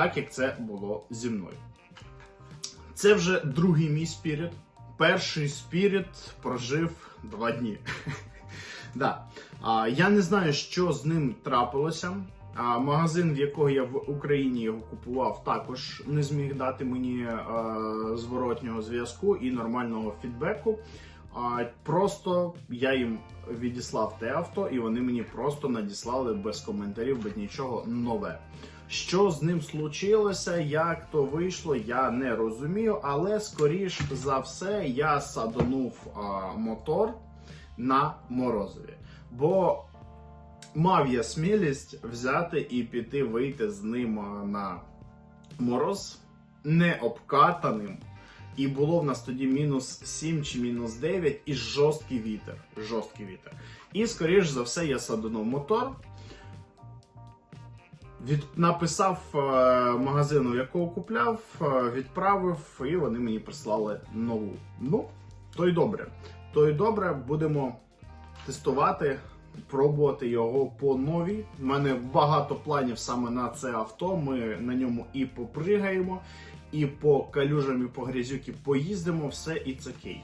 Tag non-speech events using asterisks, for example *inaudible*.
так як це було зі мною. Це вже другий мій спіріт. Перший спіріт прожив два дні. *laughs* да. а, я не знаю, що з ним трапилося. А, магазин, в якого я в Україні його купував, також не зміг дати мені е, зворотнього зв'язку і нормального фідбеку. А, просто я їм відіслав те авто, і вони мені просто надіслали без коментарів, без нічого нове. Що з ним случилося, як то вийшло, я не розумію, але скоріш за все я садонув а, мотор на морозові. Бо мав я смілість взяти і піти вийти з ним на мороз не обкатаним. І було в нас тоді мінус 7 чи мінус 9 і жорсткий вітер. Жорсткий вітер. І скоріш за все я садонув мотор. Від... Написав е, магазину, якого купляв, е, відправив, і вони мені прислали нову. Ну, то й добре. То й добре, будемо тестувати, пробувати його по новій. У мене багато планів саме на це авто. Ми на ньому і попригаємо, і по калюжам, і по грязюки поїздимо, все і це окей.